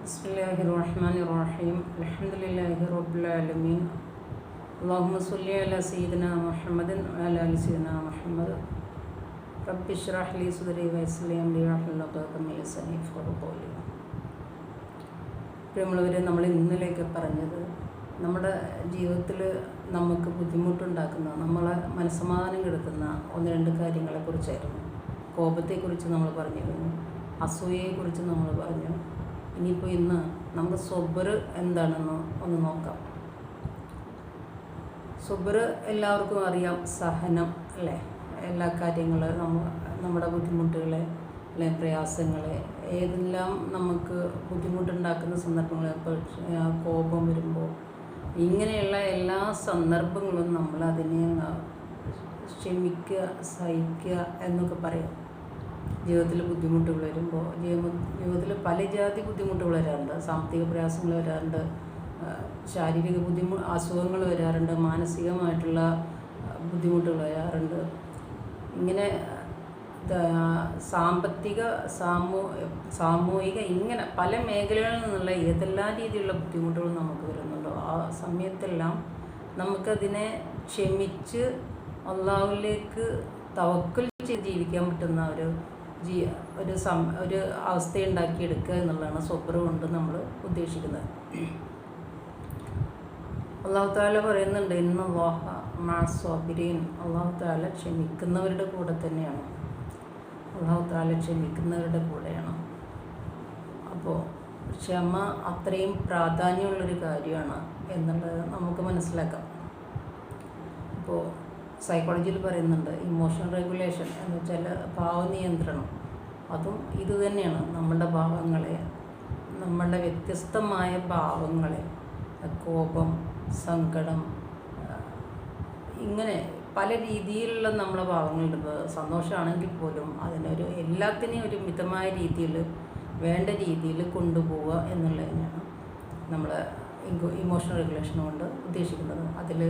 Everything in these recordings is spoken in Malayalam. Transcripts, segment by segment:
بسم الله الرحمن الرحيم الحمد لله رب العالمين اللهم صل على سيدنا محمد وعلى ال سيدنا محمد رب اشرح لي صدري ويسر لي امري واحلل عقدة من لساني يفقهوا قولي പ്രിയമുള്ളവരെ നമ്മൾ ഇന്നലെയൊക്കെ പറഞ്ഞത് നമ്മുടെ ജീവിതത്തിൽ നമുക്ക് ബുദ്ധിമുട്ടുണ്ടാക്കുന്ന നമ്മളെ മനസ്സമാധാനം കെടുത്തുന്ന ഒന്ന് രണ്ട് കാര്യങ്ങളെക്കുറിച്ചായിരുന്നു കോപത്തെക്കുറിച്ച് നമ്മൾ പറഞ്ഞിരുന്നു അസൂയയെക്കുറിച്ച് നമ്മൾ പറഞ്ഞു ഇനിയിപ്പോൾ ഇന്ന് നമുക്ക് സൊബർ എന്താണെന്ന് ഒന്ന് നോക്കാം. സൊബർ എല്ലാവർക്കും അറിയാം സഹനം അല്ലേ? എല്ലാ കാര്യങ്ങൾ നമ്മ നമ്മുടെ ബുദ്ധിമുട്ടുകളെ അല്ലെ? പ്രയാസങ്ങളെ ഏതെല്ലാം നമുക്ക് ബുദ്ധിമുട്ടുണ്ടാക്കുന്ന സന്ദർഭങ്ങൾ ഇപ്പോൾ കോപം വരുമ്പോൾ ഇങ്ങനെയുള്ള എല്ലാ സന്ദർഭങ്ങളും നമ്മൾ അതിനെ ക്ഷമിക്കുക സഹിക്കുക എന്നൊക്കെ പറയാം. ജീവിതത്തിൽ ബുദ്ധിമുട്ടുകൾ വരുമ്പോൾ ജീവിതത്തിൽ പല ജാതി ബുദ്ധിമുട്ടുകൾ വരാറുണ്ട്. സാമ്പത്തിക പ്രയാസങ്ങൾ വരാറുണ്ട്. ശാരീരിക ബുദ്ധിമു അസുഖങ്ങൾ വരാറുണ്ട്. മാനസികമായിട്ടുള്ള ബുദ്ധിമുട്ടുകൾ വരാറുണ്ട്. ഇങ്ങനെ സാമ്പത്തിക സാമൂ സാമൂഹിക ഇങ്ങനെ പല മേഖലകളിൽ നിന്നുള്ള ഏതെല്ലാം രീതിയിലുള്ള ബുദ്ധിമുട്ടുകൾ നമുക്ക് വരുന്നുണ്ടോ ആ സമയത്തെല്ലാം നമുക്കതിനെ ക്ഷമിച്ച് അള്ളാഹുവിലേക്ക് തവക്കൽ ചെയ്ത് ജീവിക്കാൻ പറ്റുന്ന ഒരു ജീ ഒരു സം ഒരു അവസ്ഥയുണ്ടാക്കിയെടുക്കുക എന്നുള്ളതാണ് സ്വപ്ര കൊണ്ട് നമ്മൾ ഉദ്ദേശിക്കുന്നത്. അള്ളാഹു താല പറയുന്നുണ്ട് ഇന്ന് വാഹ മാസ്വാബിരീൻ അള്ളാഹു താല ക്ഷമിക്കുന്നവരുടെ കൂടെ തന്നെയാണ്. അള്ളാഹു താല ക്ഷമിക്കുന്നവരുടെ കൂടെയാണ്. അപ്പോൾ ക്ഷമ അത്രയും പ്രാധാന്യമുള്ളൊരു കാര്യമാണ് എന്നുള്ളത് നമുക്ക് മനസ്സിലാക്കാം. അപ്പോൾ സൈക്കോളജിയിൽ പറയുന്നുണ്ട് ഇമോഷണൽ റെഗുലേഷൻ എന്ന് വെച്ചാൽ ഭാവനിയന്ത്രണം അതും ഇത് തന്നെയാണ് നമ്മളുടെ ഭാവങ്ങളെ നമ്മളുടെ വ്യത്യസ്തമായ ഭാവങ്ങളെ കോപം സങ്കടം ഇങ്ങനെ പല രീതിയിലുള്ള നമ്മളെ ഭാവങ്ങളുണ്ട് സന്തോഷമാണെങ്കിൽ പോലും അതിനൊരു എല്ലാത്തിനെയും ഒരു മിതമായ രീതിയിൽ വേണ്ട രീതിയിൽ കൊണ്ടുപോവുക എന്നുള്ളതിനാണ് നമ്മൾ ഇമോഷണൽ റെഗുലേഷൻ കൊണ്ട് ഉദ്ദേശിക്കുന്നത്. അതിൽ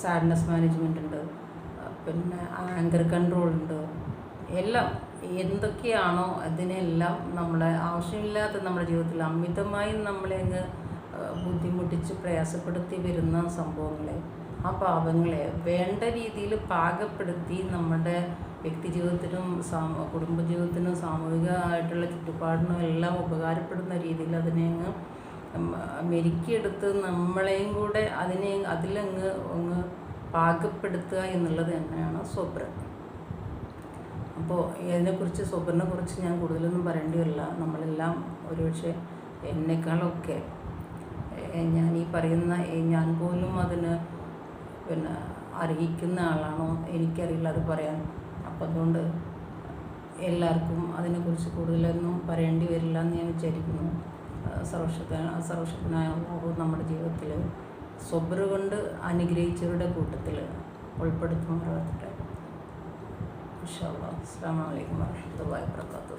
സാഡ്നെസ് മാനേജ്മെന്റ് ഉണ്ട്. പിന്നെ ആങ്കർ കൺട്രോൾ ഉണ്ട്. എല്ലാം എന്തൊക്കെയാണോ അതിനെല്ലാം നമ്മളെ ആവശ്യമില്ലാത്ത നമ്മുടെ ജീവിതത്തിൽ അമിതമായി നമ്മളെ അങ്ങ് ബുദ്ധിമുട്ടിച്ച് പ്രയാസപ്പെടുത്തി വരുന്ന സംഭവങ്ങളെ ആ പാപങ്ങളെ വേണ്ട രീതിയിൽ പാകപ്പെടുത്തി നമ്മുടെ വ്യക്തി ജീവിതത്തിനും സാമൂ കുടുംബജീവിതത്തിനും സാമൂഹികമായിട്ടുള്ള ചുറ്റുപാടിനും എല്ലാം ഉപകാരപ്പെടുന്ന രീതിയിൽ അതിനെ അങ്ങ് മെരുക്കിയെടുത്ത് നമ്മളെയും കൂടെ അതിനെ അതിലങ്ങ് ഒന്ന് പാകപ്പെടുത്തുക എന്നുള്ളത് തന്നെയാണ് സ്വപ്നം. അപ്പോൾ ഇതിനെക്കുറിച്ച് സ്വപ്നെ കുറിച്ച് ഞാൻ കൂടുതലൊന്നും പറയേണ്ടി വരില്ല നമ്മളെല്ലാം ഒരുപക്ഷെ എന്നെക്കാളൊക്കെ ഞാൻ ഈ പറയുന്ന ഞാൻ പോലും അതിന് പിന്നെ അർഹിക്കുന്ന ആളാണോ എനിക്കറിയില്ല അത് പറയാൻ. അപ്പം അതുകൊണ്ട് എല്ലാവർക്കും അതിനെക്കുറിച്ച് കൂടുതലൊന്നും പറയേണ്ടി വരില്ല എന്ന് ഞാൻ വിചാരിക്കുന്നു. സർവശക്തനായ സർവശക്തനായ നമ്മുടെ ജീവിതത്തിൽ സ്വബർ കൊണ്ട് അനുഗ്രഹിച്ചവരുടെ കൂട്ടത്തിൽ ഉൾപ്പെടുത്തുമാറാകട്ടെ ഇൻഷാ അസ്സാം വലൈക്കും വരഹമുല്ലാഹി വാബർക്കാത്തു